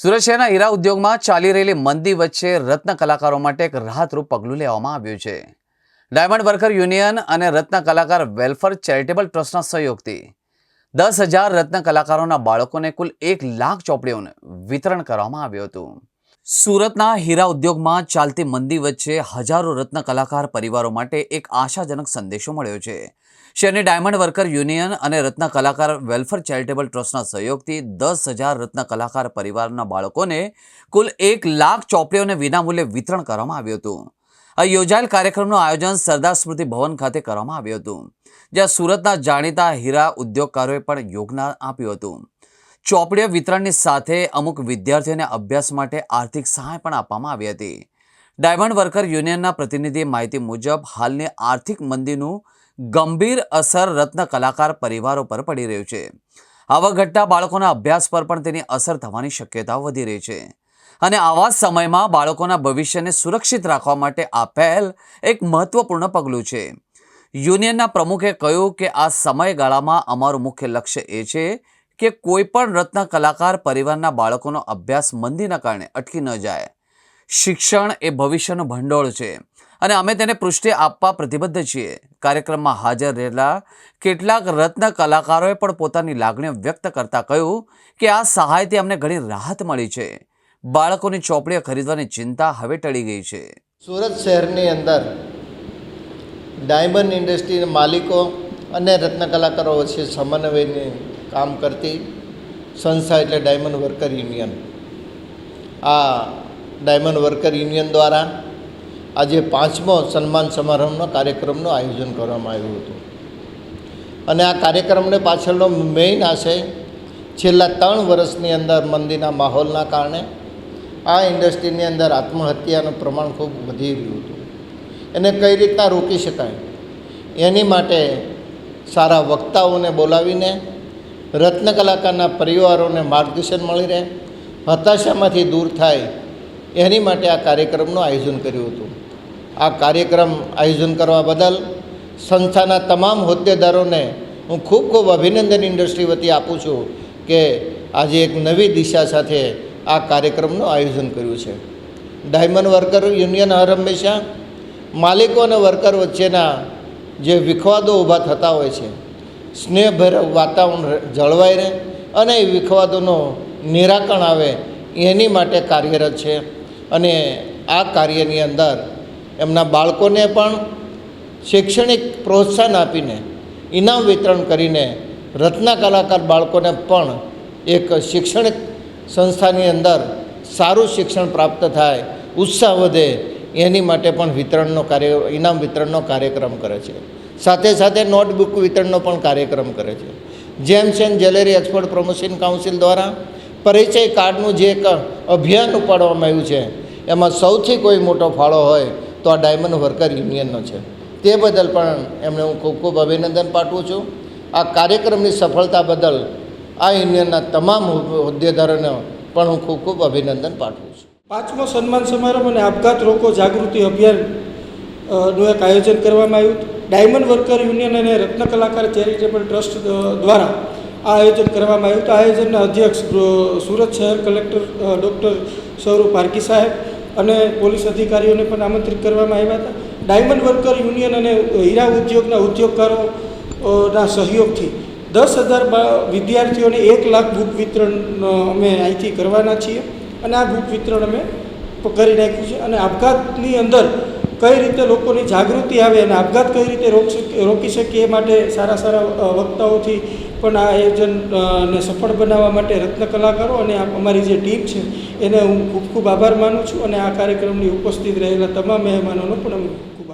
સુરત શહેરના હીરા ઉદ્યોગમાં ચાલી રહેલી મંદી વચ્ચે રત્ન કલાકારો માટે એક રાહતરૂપ પગલું લેવામાં આવ્યું છે. ડાયમંડ વર્કર યુનિયન અને રત્ન કલાકાર વેલફેર ચેરિટેબલ ટ્રસ્ટના સહયોગથી દસ હજાર રત્ન કલાકારોના બાળકોને કુલ એક લાખ ચોપડીઓનું વિતરણ કરવામાં આવ્યું હતું. સુરતના હીરા ઉદ્યોગમાં ચાલતી મંદી વચ્ચે હજારો રત્ન કલાકાર પરિવારો માટે એક આશાજનક સંદેશો મળ્યો છે. શહેરની ડાયમંડ વર્કર યુનિયન અને રત્ન કલાકાર વેલફેર ચેરિટેબલ ટ્રસ્ટના સહયોગથી દસ હજાર રત્ન કલાકાર પરિવારના બાળકોને કુલ એક લાખ ચોપડીઓને વિનામૂલ્યે વિતરણ કરવામાં આવ્યું હતું. આ યોજાયેલ કાર્યક્રમનું આયોજન સરદાર સ્મૃતિ ભવન ખાતે કરવામાં આવ્યું હતું, જ્યાં સુરતના જાણીતા હીરા ઉદ્યોગકારોએ પણ યોગદાન આપ્યું હતું. ચોપડીઓ વિતરણની સાથે અમુક વિદ્યાર્થીઓને અભ્યાસ માટે આર્થિક સહાય પણ આપવામાં આવી હતી. ડાયમંડ વર્કર યુનિયનના પ્રતિનિધિએ માહિતી મુજબ, હાલની આર્થિક મંદીનું ગંભીર અસર રત્ન કલાકાર પરિવારો પર પડી રહ્યું છે. આવા ઘટના બાળકોના અભ્યાસ પર પણ તેની અસર થવાની શક્યતા વધી રહી છે. અને આવા સમયમાં બાળકોના ભવિષ્યને સુરક્ષિત રાખવા માટે આ પહેલ એક મહત્વપૂર્ણ પગલું છે. યુનિયનના પ્રમુખે કહ્યું કે આ સમયગાળામાં અમારું મુખ્ય લક્ષ્ય એ છે કે કોઈ પણ રત્ન કલાકાર પરિવારના બાળકોનો અભ્યાસ મંદીના કારણે અટકી ન જાય. શિક્ષણ એ ભવિષ્યનું ભંડોળ છે અને અમે તેને પૃષ્ઠે આપવા પ્રતિબદ્ધ છીએ. કાર્યક્રમમાં હાજર રહેલા કેટલાક રત્ન કલાકારોએ પણ પોતાની લાગણીઓ વ્યક્ત કરતા કહ્યું કે આ સહાયથી અમને ઘણી રાહત મળી છે. બાળકોની ચોપડીઓ ખરીદવાની ચિંતા હવે ટળી ગઈ છે. સુરત શહેરની અંદર ડાયમંડ ઇન્ડસ્ટ્રીના માલિકો અને રત્ન કલાકારો વચ્ચે સમન્વયને કામ કરતી સંસ્થા એટલે ડાયમંડ વર્કર યુનિયન આ ડાયમંડ વર્કર યુનિયન દ્વારા આજે પાંચમો સન્માન સમારંભનો કાર્યક્રમનું આયોજન કરવામાં આવ્યું હતું. અને આ કાર્યક્રમને પાછળનો મેઇન આશય છેલ્લા ત્રણ વર્ષની અંદર મંદીના માહોલના કારણે આ ઇન્ડસ્ટ્રીની અંદર આત્મહત્યાનું પ્રમાણ ખૂબ વધી રહ્યું હતું. એને કઈ રીતના રોકી શકાય? એની માટે સારા વક્તાઓને બોલાવીને રત્ન કલાકારના પરિવારોને માર્ગદર્શન મળી રહે, હતાશામાંથી દૂર થાય, એની માટે આ કાર્યક્રમનું આયોજન કર્યું હતું. આ કાર્યક્રમ આયોજન કરવા બદલ સંસ્થાના તમામ હોદ્દેદારોને હું ખૂબ ખૂબ અભિનંદન ઇન્ડસ્ટ્રી વતી આપું છું કે આજે એક નવી દિશા સાથે આ કાર્યક્રમનું આયોજન કર્યું છે. ડાયમંડ વર્કર યુનિયન હર હંમેશા, માલિકો અને વર્કર વચ્ચેના જે વિખવાદો ઊભા થતા હોય છે સ્નેહભર વાતાવરણ જળવાઈ રહે અને એ વિખવાદોનું નિરાકરણ આવે એની માટે કાર્યરત છે. અને આ કાર્યની અંદર એમના બાળકોને પણ શૈક્ષણિક પ્રોત્સાહન આપીને, ઇનામ વિતરણ કરીને રત્ના કલાકાર બાળકોને પણ એક શૈક્ષણિક સંસ્થાની અંદર સારું શિક્ષણ પ્રાપ્ત થાય, ઉત્સાહ વધે એની માટે પણ વિતરણનો કાર્ય, ઇનામ વિતરણનો કાર્યક્રમ કરે છે. સાથે સાથે નોટબુક વિતરણનો પણ કાર્યક્રમ કરે છે. Gems and jewellery export promotion council દ્વારા પરિચય કાર્ડનું જે એક અભિયાન ઉપાડવામાં આવ્યું છે, એમાં સૌથી કોઈ મોટો ફાળો હોય તો આ ડાયમંડ વર્કર યુનિયનનો છે. તે બદલ પણ એમને હું ખૂબ ખૂબ અભિનંદન પાઠવું છું. આ કાર્યક્રમની સફળતા બદલ આ યુનિયનના તમામ હોદ્દેદારોને પણ હું ખૂબ ખૂબ અભિનંદન પાઠવું છું. પાંચમો સન્માન સમારંભ અને આપઘાત રોકો જાગૃતિ અભિયાનનું એક આયોજન કરવામાં આવ્યું હતું. ડાયમંડ વર્કર યુનિયન અને રત્ન કલાકાર ચેરિટેબલ ટ્રસ્ટ દ્વારા આ આયોજન કરવામાં આવ્યું હતું. આયોજનના અધ્યક્ષ સુરત શહેર કલેક્ટર ડૉક્ટર સૌરભ પારકી સાહેબ અને પોલીસ અધિકારીઓને પણ આમંત્રિત કરવામાં આવ્યા હતા. ડાયમંડ વર્કર યુનિયન અને હીરા ઉદ્યોગના ઉદ્યોગકારોના સહયોગથી દસ હજાર વિદ્યાર્થીઓને એક લાખ બુક વિતરણ અમે અહીંથી કરવાના છીએ. અને આ બુક વિતરણ અમે કરી નાખ્યું છે. અને આપઘાતની અંદર કઈ રીતે લોકોની જાગૃતિ આવે અને આપઘાત કઈ રીતે રોક રોકી શકીએ એ માટે સારા સારા વક્તાઓથી પણ આ આયોજન ને સફળ બનાવવા માટે રત્ન કલાકારો અને અમારી જે ટીમ છે, એને હું ખૂબ ખૂબ આભાર માનું છું અને આ કાર્યક્રમની ઉપસ્થિત રહેલા તમામ મહેમાનોનો પણ હું ખૂબ